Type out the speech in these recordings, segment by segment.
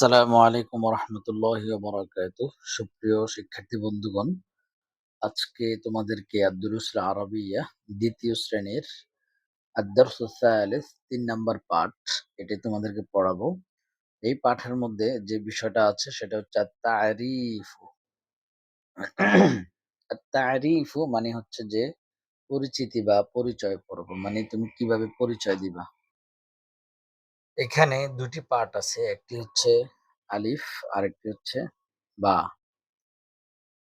আসসালামু আলাইকুম রহমতুল্লাহ বরাকাত সুপ্রিয় শিক্ষার্থী বন্ধুগণ, আজকে তোমাদেরকে আব্দুরুসুল আরবিয়া দ্বিতীয় শ্রেণির আদার্স তিন নাম্বার পাঠ এটি তোমাদেরকে পড়াবো। এই পাঠের মধ্যে যে বিষয়টা আছে সেটা হচ্ছে তারিফু তারিফু মানে হচ্ছে যে পরিচিতি বা পরিচয় পর্ব মানে তুমি কীভাবে পরিচয় দিবা। এখানে দুটি পার্ট আছে। একটি হচ্ছে আলিফ আর একটি হচ্ছে বা।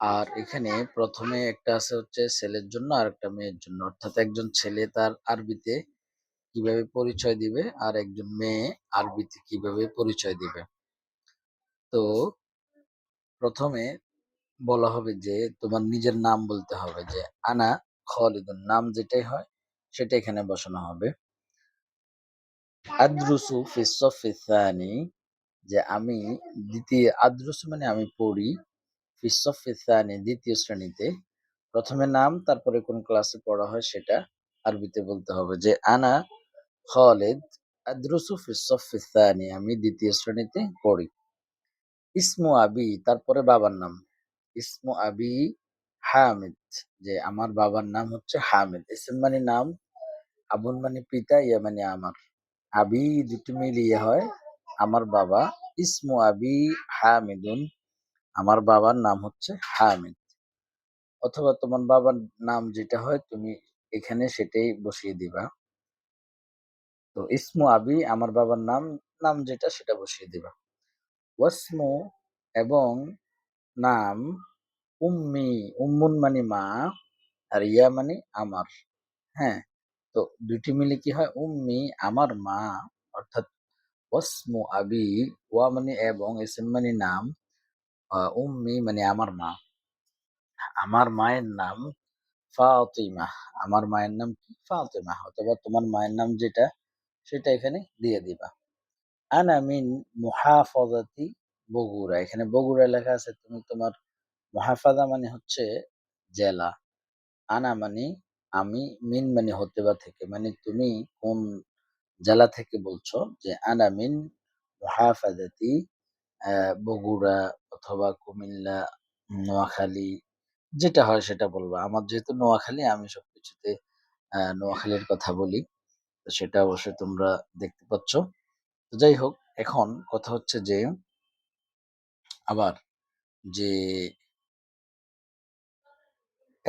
আর এখানে প্রথমে একটা আছে হচ্ছে ছেলের জন্য আর একটা মেয়ের জন্য। অর্থাৎ একজন ছেলে তার আরবিতে কীভাবে পরিচয় দিবে আর একজন মেয়ে আরবিতে কীভাবে পরিচয় দিবে। তো প্রথমে বলা হবে যে তোমার নিজের নাম বলতে হবে যে আনা খালিদুন, নাম যেটাই হয় সেটা এখানে বসানো হবে। আদ্রুসু ফিসানি যে আমি দ্বিতীয়, আদ্রুসু মানে আমি পড়ি ফিসানি দ্বিতীয় শ্রেণীতে। প্রথমে নাম, তারপরে কোন ক্লাসে পড়া হয় সেটা আরবিতে বলতে হবে। যে আনা খালিদ, আদ্রুসু ফিসানি আমি দ্বিতীয় শ্রেণীতে পড়ি। ইসমু আবি, তারপরে বাবার নাম। ইসমু আবি হামিদ, যে আমার বাবার নাম হচ্ছে হামিদ। ইসম মানে নাম আবুন মানে পিতা, ইয়া মানে আমার। আবি দুটি মিলিয়ে হয়, আমার বাবা ইসমু আবি হামিদুন। আমার বাবার নাম হচ্ছে হামিদ। অথবা তোমার বাবার নাম যেটা হয়, তুমি এখানে সেটাই বসিয়ে দিবা। তো ইসমু আবি, আমার বাবার নাম নাম যেটা সেটা বসিয়ে দিবা। ওয়াসমু এবং নাম উম্মি, উম্মুন মানে মা, আর ইয়া মানে আমার। হ্যাঁ তো দুইটি মিলে কি হয়? উম্মি, আমার মা, অর্থাৎ ওয়াসমু আবি, ওয়া মানে এবং এসএম মানে নাম উম্মি মানে আমার মা। আমার মায়ের নাম ফাতিমা। আমার মায়ের নাম কি? ফাতিমা, অথবা তোমার মায়ের নাম যেটা, সেটা এখানে দিয়ে দিবা। আনা মিন মুহাফাজাতি বগুড়া। এখানে বগুড়া লেখা আছে, তুমি তোমার মুহাফাজা মানে হচ্ছে জেলা। আনা মানে আমি মিন মানে হতে বা থেকে। মানে তুমি কোন জেলা থেকে বলছো? যে আনা মিন মুহাফাজাতি বগুড়া অথবা কুমিল্লা, নোয়াখালী, যেটা হয় সেটা বলব। আমার যেহেতু নোয়াখালী, আমি সবকিছুতে নোয়াখালীর কথা বলি। তো সেটা অবশ্যই তোমরা দেখতে পাচ্ছ। তো যাই হোক, এখন কথা হচ্ছে যে, আবার যে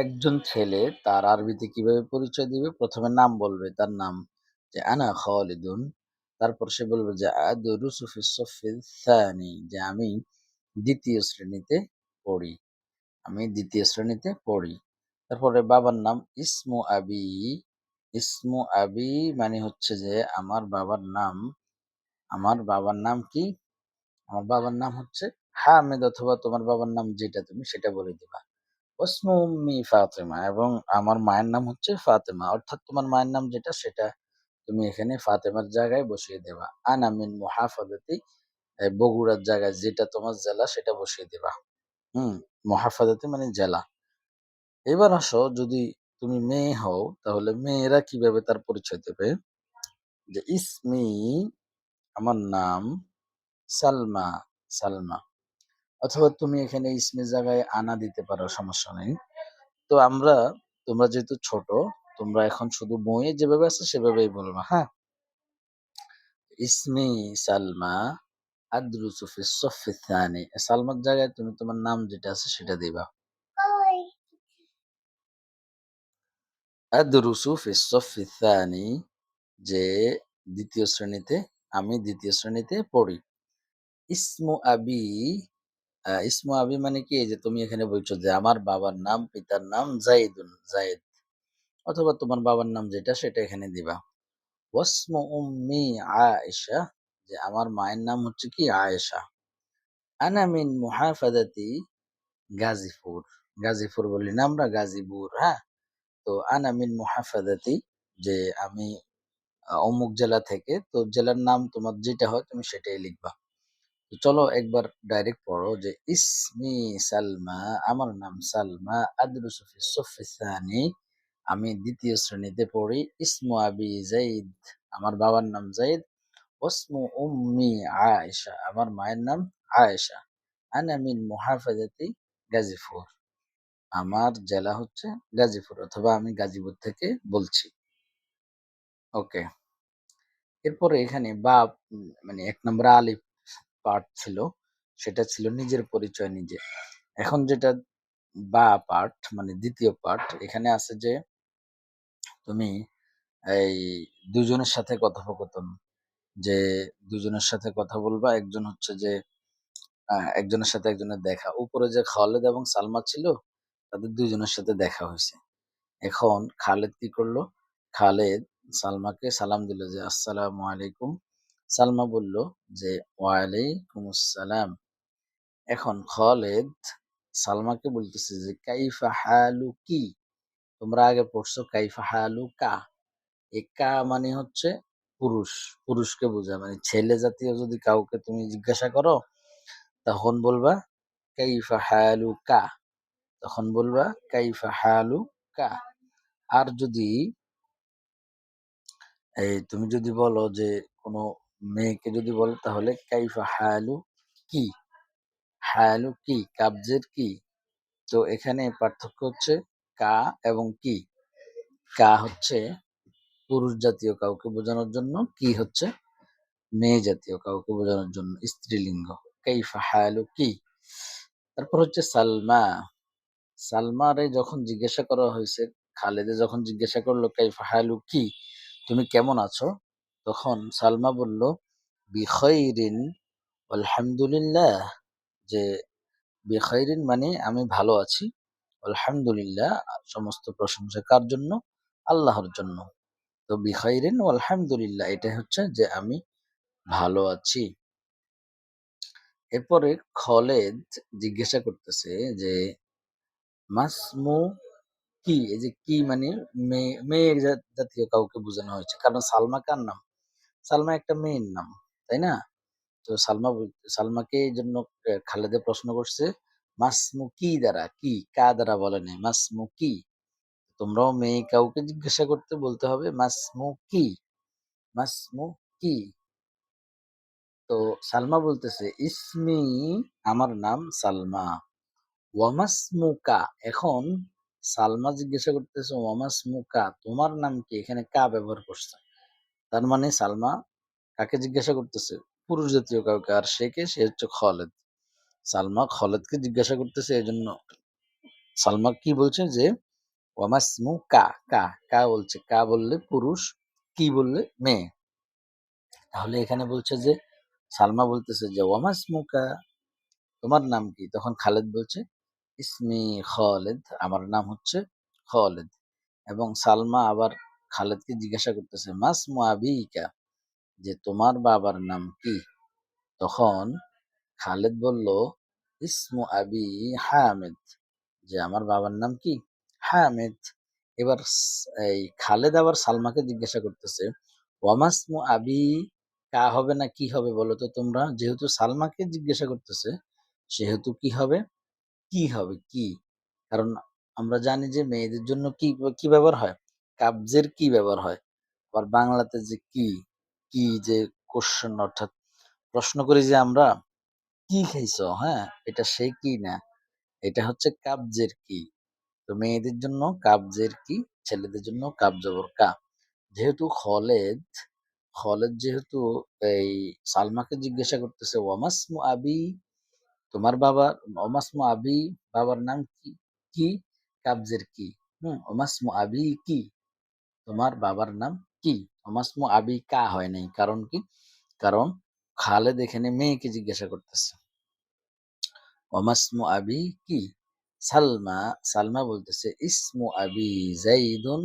একজন ছেলে তার আরবিতে কীভাবে পরিচয় দিবে? প্রথমে নাম বলবে, তার নাম যে আনা খালিদুন। তারপর সে বলবে যে আদরুসুফি সানি, যে আমি দ্বিতীয় শ্রেণীতে পড়ি। আমি দ্বিতীয় শ্রেণীতে পড়ি। তারপরে বাবার নাম ইসমু আবি। ইসমু আবি মানে হচ্ছে যে আমার বাবার নাম, আমার বাবার নাম কি? আমার বাবার নাম হচ্ছে হামেদ অথবা তোমার বাবার নাম যেটা তুমি সেটা বলে দিবা। ওসমু ফাতেমা এবং আমার মায়ের নাম হচ্ছে ফাতেমা। অর্থাৎ তোমার মায়ের নাম যেটা, সেটা তুমি এখানে ফাতেমার জায়গায় বসিয়ে দেবা। আনামিন মুহাফাজতি বগুড়ার জায়গায় যেটা তোমার জেলা, সেটা বসিয়ে দেবা। হুম, মহাফাজাতে মানে জেলা। এবার আসো, যদি তুমি মেয়ে হও, তাহলে মেয়েরা কীভাবে তার পরিচয় দেবে? যে ইসমি, আমার নাম সালমা সালমা। অথবা তুমি এখানে ইসমের জায়গায় আনা দিতে পারো, সমস্যা নেই। তো আমরা, তোমরা যেহেতু ছোট, তোমরা এখন শুধু বইয়ে যেভাবে আছে সেভাবেই বলবা হ্যাঁ? ইসমি সালমা আদ্রুসু ফি সফি থানি সালমার জায়গায় তুমি তোমার নাম যেটা আছে সেটা দিবা। আদরুসু ফি সফি যে দ্বিতীয় শ্রেণীতে, আমি দ্বিতীয় শ্রেণীতে পড়ি। ইসমু আবি ইসমু আবি মানে কি? যে তুমি এখানে বলছো যে আমার বাবার নাম, পিতার নাম জাইদুন, জাইদ। অথবা তোমার বাবার নাম যেটা, সেটা এখানে দিবা। ওয়াসমু উম্মি আয়েশা, যে আমার মায়ের নাম হচ্ছে কি? আয়েশা। আনা মিন মুহাফাদাতি গাজীপুর। গাজীপুর বলি না আমরা গাজীপুর হ্যাঁ? তো আনা মিন মুহাফাদাতি, যে আমি অমুক জেলা থেকে, তো জেলার নাম তোমার যেটা হয় তুমি সেটাই লিখবা। চলো একবার ডাইরেক্ট পড়ো যে, ইসমি সালমা, আমার নাম সালমা, আদরুসু ফি সফি সানি, আমি দ্বিতীয় শ্রেণীতে পড়ি। ইসমু আবি জাইদ আমার বাবার নাম জাইদ ওয়াসমু উম্মি আয়েশা, আমার মায়ের নাম আয়েশা। আনা মিন মুহাফাজাতি গাজীপুর। আমার জেলা হচ্ছে গাজীপুর, অথবা আমি গাজীপুর থেকে বলছি। ওকে। এরপরে এখানে বা মানে এক নম্বর আলিফ। পার্ট ছিল, সেটা ছিল নিজের পরিচয় নিজে। এখন যেটা বা পার্ট মানে দ্বিতীয় পার্ট এখানে আছে যে তুমি এই দুজনের সাথে কথোপকথন, যে দুজনের সাথে কথা বলবা, একজন হচ্ছে যে একজনের সাথে একজনের দেখা। উপরে যে খালেদ এবং সালমা ছিল, তাদের দুজনের সাথে দেখা হয়েছে। এখন খালেদ কি করল? খালেদ সালমাকে সালাম দিল যে, আসসালামু আলাইকুম। সালমা বলল যে ওয়ালাইকুম আসসালাম এখন খালেদ সালমাকে বলতেছে যে, কাইফা হালু কি? তোমরা আগে পড়ছো কাইফা হালু কা। এই কা মানে হচ্ছে পুরুষ। পুরুষকে বোঝায় মানে ছেলে জাতীয় যদি কাউকে তুমি জিজ্ঞাসা করো, তখন বলবা, কাইফা হালু কা। তখন বলবা, কাইফা হালু কা। আর যদি, এই তুমি যদি বলো যে, কোনো মেয়েকে যদি বলো, তাহলে কাইফা হায়ালু কি? হায়ালু কি? কাবজের কি? তো এখানে পার্থক্য হচ্ছে কা এবং কি। কা হচ্ছে পুরুষ জাতীয় কাউকে বোঝানোর জন্য, কি হচ্ছে মেয়ে জাতীয় কাউকে বোঝানোর জন্য, স্ত্রীলিঙ্গ। কাইফা হায়ালু কি? তারপর হচ্ছে সালমা। সালমারে যখন জিজ্ঞাসা করা হয়েছে, খালেদে যখন জিজ্ঞাসা করল, কাইফা হায়ালু কি? তুমি কেমন আছো? তখন সালমা বলল বিখৈরিন আলহামদুলিল্লাহ। যে বিখৈরিন মানে আমি ভালো আছি, আলহামদুলিল্লাহ। সমস্ত প্রশংসা কার জন্য? আল্লাহর জন্য। তো বিখৈরিন আলহামদুলিল্লাহ এটা হচ্ছে যে আমি ভালো আছি। এরপরে খলেদ জিজ্ঞাসা করতেছে যে, মাসমু কি? এই যে কি মানে মেয়ে মেয়ের জাতীয় কাউকে বোঝানো হয়েছে। কারণ সালমা কার নাম? সালমা একটা মেয়ের নাম, তাই না? তো সালমা সালমাকে এই জন্য খালেদে প্রশ্ন করছে মাসমু কি দ্বারা কি? কা দ্বারা বলে নাই মাসমু কি তোমরাও মেয়ে কাউকে জিজ্ঞাসা করতে বলতে হবে মাসমু কি মাসমু কি তো সালমা বলতেছে, ইসমি, আমার নাম সালমা। ওয়ামাসমুকা এখন সালমা জিজ্ঞাসা করতেছে ওয়ামাসমুকা তোমার নাম কি? এখানে কা ব্যবহার করছে। তার মানে সালমা কাকে জিজ্ঞাসা করতেছে? পুরুষ জাতীয় কাউকে, আর সে কে? সে হচ্ছে খলেদ। সালমা খলেদকে জিজ্ঞাসা করতেছে এই জন্য সালমা কি বলছে যে, ওয়ামাসমু কা। কা কা বলছে। কা বললে পুরুষ, কি বললে মেয়ে। তাহলে এখানে বলছে যে, সালমা বলতেছে যে ওয়ামাসমুকা তোমার নাম কি? তখন খালেদ বলছে, ইসমি খালেদ। আমার নাম হচ্ছে খালেদ। এবং সালমা আবার খালেদকে জিজ্ঞাসা করতেছে মাসমু আবিকা যে তোমার বাবার নাম কি? তখন খালেদ বলল, ইসমু আবি হামেদ, যে আমার বাবার নাম কি? হামেদ, এবার এই খালেদ আবার সালমাকে জিজ্ঞাসা করতেছে ওয়ামাসমু আবি কা হবে না কি হবে বলো তো তোমরা? যেহেতু সালমাকে জিজ্ঞাসা করতেছে, সেহেতু কি হবে? কি হবে কি? কারণ আমরা জানি যে মেয়েদের জন্য কি কি ব্যবহার হয়? কাবজের কি ব্যবহার হয়? আবার বাংলাতে যে কি কি যে কোশ্চেন অর্থাৎ প্রশ্ন করি যে আমরা, কি খাইছো? হ্যাঁ এটা সে কি না? এটা হচ্ছে কাবজের কি? তো মেয়েদের জন্য কাবজের কি, ছেলেদের জন্য কাব জবর কা। যেহেতু খলেদ খলেদ যেহেতু এই সালমাকে জিজ্ঞাসা করতেছে ওয়ামাসমু আবি তোমার বাবার ওমাসমু আবি বাবার নাম কি কি? কাবজের কি। হুম ওমাসমু আবি কি? তোমার বাবার নাম কি? ওমাসমু আবি কা হয় নাই। কারণ কি? কারণ খালেদ এখানে মেয়েকে জিজ্ঞাসা করতেছে। ওমাসমু আবি কি? সালমা সালমা বলতেছে, ইসমু আবি জাইদুন।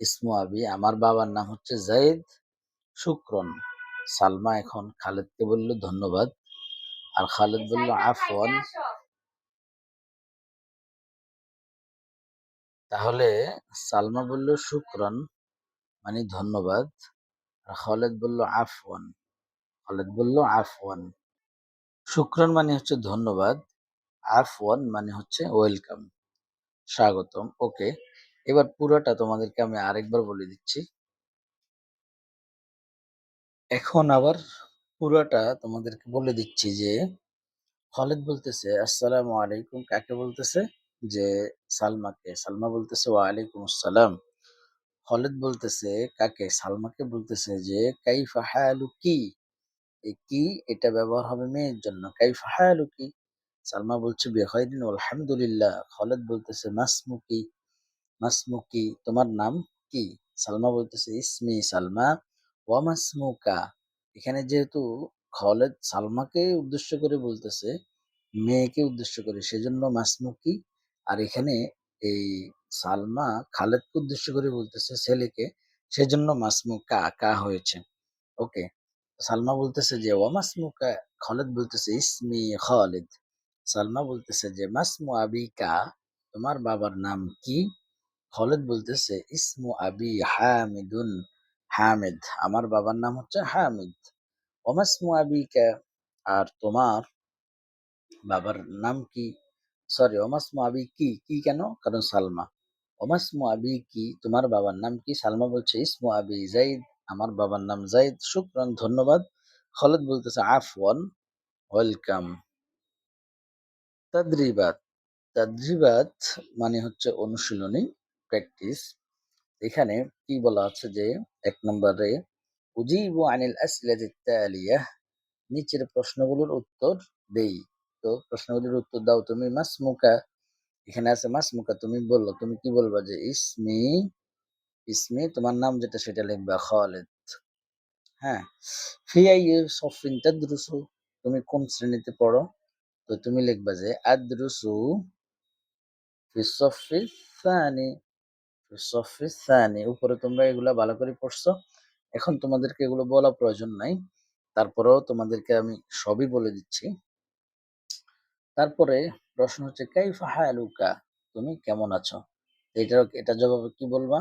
ইসমু আবি, আমার বাবার নাম হচ্ছে জাইদ, শুক্রন। সালমা এখন খালেদকে বলল, ধন্যবাদ। আর খালেদ বলল, আফওয়ান। তাহলে সালমা বলল, শুক্রন মানে ধন্যবাদ। আর খালেদ বলল, আফওয়ান। খালেদ বলল, আফওয়ান। শুক্রন মানে হচ্ছে ধন্যবাদ, আফওয়ান মানে হচ্ছে ওয়েলকাম। স্বাগতম, ওকে। এবার পুরোটা তোমাদেরকে আমি আরেকবার বলে দিচ্ছি। এখন আবার পুরাটা তোমাদেরকে বলে দিচ্ছি যে, খালিদ বলতেছে, আসসালামু আলাইকুম। কাকে বলতেছে? যে সালমাকে, সালমা বলতেছে, ওয়ালাইকুম আসসালাম। খলেদ বলতেছে, কাকে? সালমাকে বলতেছে যে কাই হালুকি। এই কি? এটা ব্যবহার হবে মেয়ের জন্য। কাইফা কি সালমা বলছে বেখাইদিন আলহামদুলিল্লাহ। খালিদ বলতেছে, মাসমুকি। মাসমুকি, তোমার নাম কি? সালমা বলতেছে, ইসমি সালমা। ওয়া মাসমুকা? এখানে যেহেতু খালেদ সালমাকে উদ্দেশ্য করে বলতেছে, মেয়েকে উদ্দেশ্য করে, সেজন্য মাসমুকি আর এখানে এই সালমা খালেদকে উদ্দেশ্য করে বলতেছে ছেলেকে, সেজন্য মাসমুকা কা হয়েছে। ওকে, সালমা বলতেছে যে, ওয়া মাসমুকা? খালেদ বলতেছে, ইসমি খালিদ। সালমা বলতেছে যে, মাসমু আবিকা, তোমার বাবার নাম কি? খালিদ বলতেছে, ইসমু আবি হামিদুন হামিদ, আমার বাবার নাম হচ্ছে হামিদ। ওমাসমু আবিকা, আর তোমার বাবার নাম কি? সরি ওমাসমু আবি কি? কি কেন? কারণ সালমা। ওমাসমু আবি কি? তোমার বাবার নাম কি? সালমা বলছে ইসমু আবি জাইদ আমার বাবার নাম জাইদ শুক্রান, ধন্যবাদ। খালিদ বলতেছে, আফওয়ান, ওয়েলকাম। তাদ্রিবাত। তাদ্রিবাত মানে হচ্ছে অনুশীলনী, প্র্যাকটিস। এখানে কি বলা আছে যে, এক নম্বরে, উজিবু আনিল তালিয়াহ। নিচের প্রশ্নগুলোর উত্তর দেই। তো প্রশ্নগুলির উত্তর দাও তুমি। মাস মাসমুকা এখানে আছে মাস মাসমুকা তুমি বলল, তুমি কি বলবা যে ইসমি ইসমি তোমার নাম যেটা সেটা লিখবা খালিদ। হ্যাঁ ফিআই সফিন তাদরুসু, তুমি কোন শ্রেণীতে পড়ো? তো তুমি লিখবা যে আদরুসু সানি সানি। উপরে তোমরা এগুলা ভালো করে পড়ছো। এখন তোমাদেরকে এগুলো বলা প্রয়োজন নাই। তারপরেও তোমাদেরকে আমি সবই বলে দিচ্ছি। তারপরে প্রশ্ন হচ্ছে, কাইফা হালুকা? তুমি কেমন আছো? এটা এটা জবাবে কি বলবা?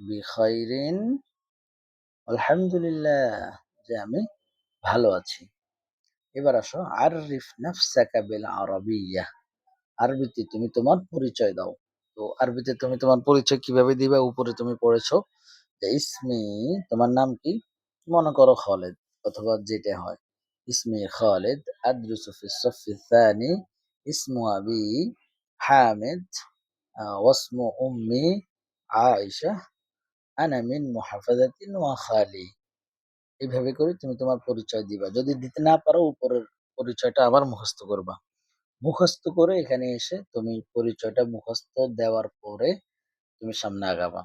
বিখাইরিন আলহামদুলিল্লাহ যে আমি ভালো আছি। এবার আসো আরিফ নাফসাকা বিল আরাবিয়া। আরবিতে তুমি তোমার পরিচয় দাও। তো আরবিতে তুমি তোমার পরিচয় কীভাবে দিবা? উপরে তুমি পড়েছো যে, ইসমি তোমার নাম কি? মনে করো খালেদ, অথবা যেটা হয়। ইসমি খালেদ আদ্রুসু ফি সফি الثاني اسم أبي حامد آه، واسم أمي عائشة أنا من محافظة وخالي এইভাবে করে তুমি তোমার পরিচয় দিবা যদি দিতে না পারো উপরের পরিচয়টা আবার মুখস্থ করবা মুখস্থ করে এখানে এসে তুমি পরিচয়টা মুখস্থ দেওয়ার পরে তুমি সামনে আগাবা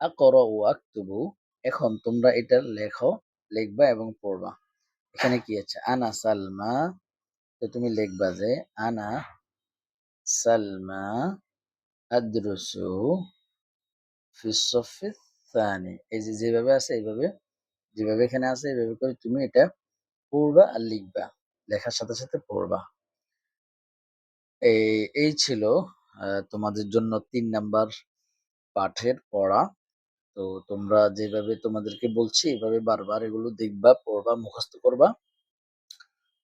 আকর ও আক্তুবু এখন তোমরা এটা লেখো লিখবা এবং পড়বা এখানে কি আছে? আনা সালমা, তো তুমি লিখবা যে আনা সালমা আদ্রুসু ফি সফি এই যে যেভাবে আছে, এইভাবে, যেভাবে এখানে আছে, এইভাবে করে তুমি এটা পড়বা আর লিখবা। লেখার সাথে সাথে পড়বা। এই এই ছিল তোমাদের জন্য তিন নাম্বার পাঠের পড়া। তো তোমরা যেভাবে তোমাদেরকে বলছি, এভাবে বারবার এগুলো দেখবা, পড়বা, মুখস্থ করবা।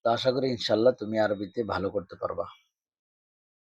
তা আশা করি ইনশাল্লাহ তুমি আরবিতে ভালো করতে পারবা।